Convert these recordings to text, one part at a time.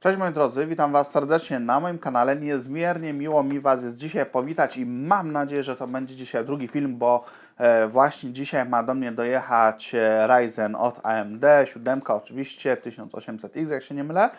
Cześć moi drodzy, witam Was serdecznie na moim kanale. Niezmiernie miło mi Was jest dzisiaj powitać i mam nadzieję, że to będzie dzisiaj drugi film, bo e, właśnie dzisiaj ma do mnie dojechać e, Ryzen od AMD, 7 oczywiście, 1800X jak się nie mylę.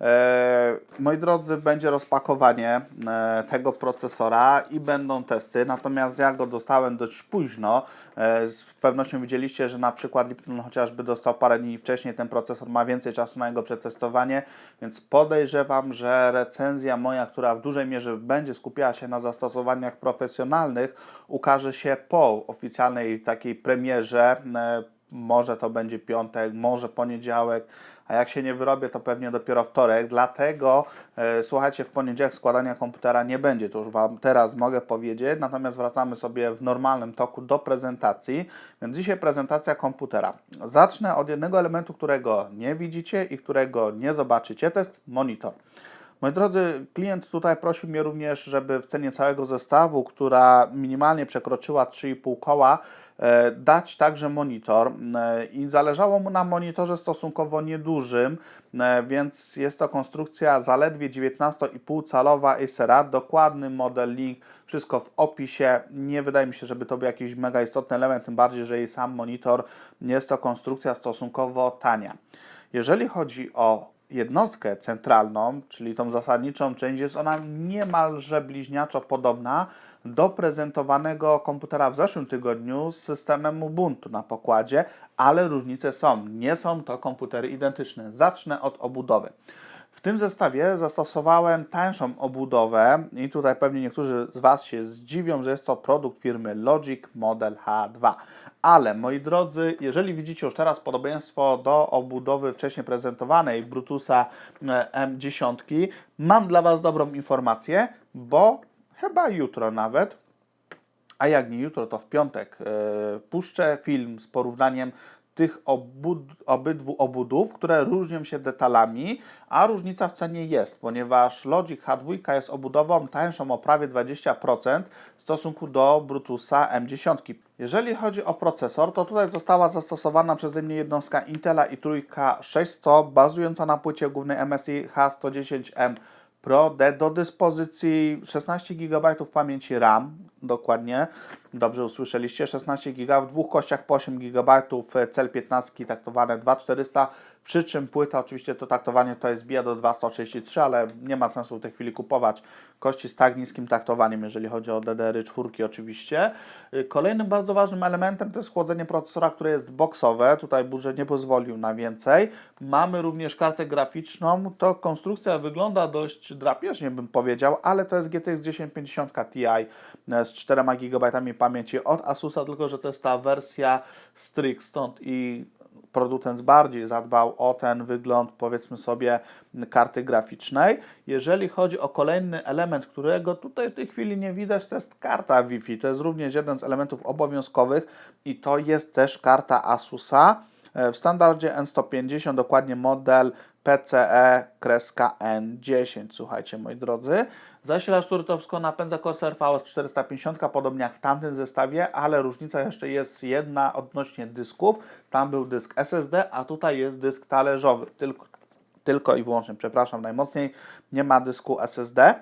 E, moi drodzy, będzie rozpakowanie e, tego procesora i będą testy, natomiast ja go dostałem dość późno. E, z pewnością widzieliście, że na przykład Lipton chociażby dostał parę dni wcześniej, ten procesor ma więcej czasu na jego przetestowanie, więc podejrzewam, że recenzja moja, która w dużej mierze będzie skupiała się na zastosowaniach profesjonalnych, ukaże się po oficjalnej takiej premierze. Może to będzie piątek, może poniedziałek, a jak się nie wyrobię, to pewnie dopiero wtorek. Dlatego e, słuchajcie, w poniedziałek składania komputera nie będzie, to już Wam teraz mogę powiedzieć. Natomiast wracamy sobie w normalnym toku do prezentacji. Więc dzisiaj prezentacja komputera. Zacznę od jednego elementu, którego nie widzicie i którego nie zobaczycie. To jest monitor. Moi drodzy, klient tutaj prosił mnie również, żeby w cenie całego zestawu, która minimalnie przekroczyła 3,5 koła, e, dać także monitor. E, I zależało mu na monitorze stosunkowo niedużym, e, więc jest to konstrukcja zaledwie 19,5 calowa Acera, dokładny model link, wszystko w opisie. Nie wydaje mi się, żeby to był jakiś mega istotny element, tym bardziej, że jej sam monitor jest to konstrukcja stosunkowo tania. Jeżeli chodzi o jednostkę centralną, czyli tą zasadniczą część, jest ona niemalże bliźniaczo podobna do prezentowanego komputera w zeszłym tygodniu z systemem Ubuntu na pokładzie, ale różnice są. Nie są to komputery identyczne. Zacznę od obudowy. W tym zestawie zastosowałem tańszą obudowę i tutaj pewnie niektórzy z Was się zdziwią, że jest to produkt firmy Logic Model H2. Ale moi drodzy, jeżeli widzicie już teraz podobieństwo do obudowy wcześniej prezentowanej Brutusa e, M10, mam dla Was dobrą informację, bo chyba jutro nawet a jak nie jutro, to w piątek e, puszczę film z porównaniem tych obud, obydwu obudów, które różnią się detalami, a różnica w cenie jest, ponieważ Logic H2 jest obudową tańszą o prawie 20% w stosunku do Brutusa M10. Jeżeli chodzi o procesor, to tutaj została zastosowana przeze mnie jednostka Intela i trójka 600 bazująca na płycie głównej MSI H110M Pro D do dyspozycji 16 GB pamięci RAM, dokładnie, dobrze usłyszeliście, 16 GB w dwóch kościach po 8 GB, cel 15 taktowane 2400, przy czym płyta, oczywiście to taktowanie to jest zbija do 2133, ale nie ma sensu w tej chwili kupować kości z tak niskim taktowaniem, jeżeli chodzi o DDR-y czwórki oczywiście. Kolejnym bardzo ważnym elementem to jest chłodzenie procesora, które jest boxowe, tutaj budżet nie pozwolił na więcej. Mamy również kartę graficzną, to konstrukcja wygląda dość drapieżnie bym powiedział, ale to jest GTX 1050 Ti z 4 GB pamięci od Asusa, tylko że to jest ta wersja Strix, stąd i producent bardziej zadbał o ten wygląd, powiedzmy sobie, karty graficznej. Jeżeli chodzi o kolejny element, którego tutaj w tej chwili nie widać, to jest karta Wi-Fi. To jest również jeden z elementów obowiązkowych i to jest też karta Asusa w standardzie N150, dokładnie model PCE N10. Słuchajcie, moi drodzy. Zasilacz, który to wszystko napędza Corsair VS 450, podobnie jak w tamtym zestawie, ale różnica jeszcze jest jedna odnośnie dysków. Tam był dysk SSD, a tutaj jest dysk talerzowy. Tylko, tylko i wyłącznie, przepraszam najmocniej, nie ma dysku SSD.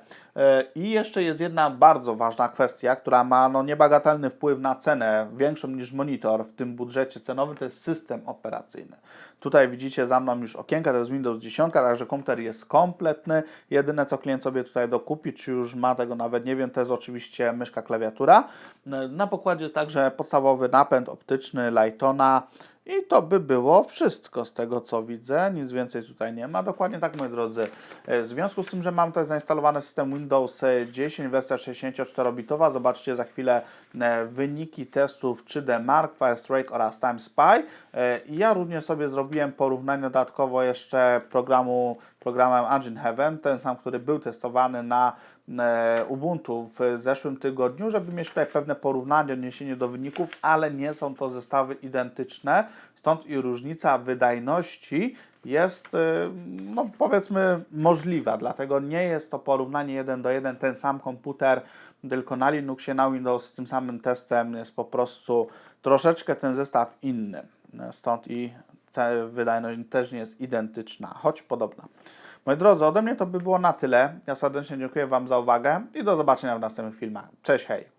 I jeszcze jest jedna bardzo ważna kwestia, która ma no, niebagatelny wpływ na cenę, większą niż monitor w tym budżecie cenowym, to jest system operacyjny. Tutaj widzicie za mną już okienka, to jest Windows 10, także komputer jest kompletny. Jedyne co klient sobie tutaj dokupi, czy już ma tego nawet nie wiem, to jest oczywiście myszka, klawiatura. Na pokładzie jest także podstawowy napęd optyczny Lightona, i to by było wszystko z tego, co widzę. Nic więcej tutaj nie ma. Dokładnie tak, moi drodzy. W związku z tym, że mam tutaj zainstalowany system Windows 10, wersja 64-bitowa, zobaczcie za chwilę e, wyniki testów 3D Mark, Firestrike oraz Time Spy. E, ja również sobie zrobiłem porównanie dodatkowo jeszcze programu, programem Engine Heaven, ten sam, który był testowany na e, Ubuntu w zeszłym tygodniu, żeby mieć tutaj pewne porównanie, odniesienie do wyników, ale nie są to zestawy identyczne, stąd i różnica wydajności jest, y, no powiedzmy, możliwa, dlatego nie jest to porównanie jeden do jeden, ten sam komputer tylko na Linuxie, na Windows z tym samym testem jest po prostu troszeczkę ten zestaw inny. Stąd i wydajność też nie jest identyczna, choć podobna. Moi drodzy, ode mnie to by było na tyle. Ja serdecznie dziękuję Wam za uwagę i do zobaczenia w następnych filmach. Cześć, hej!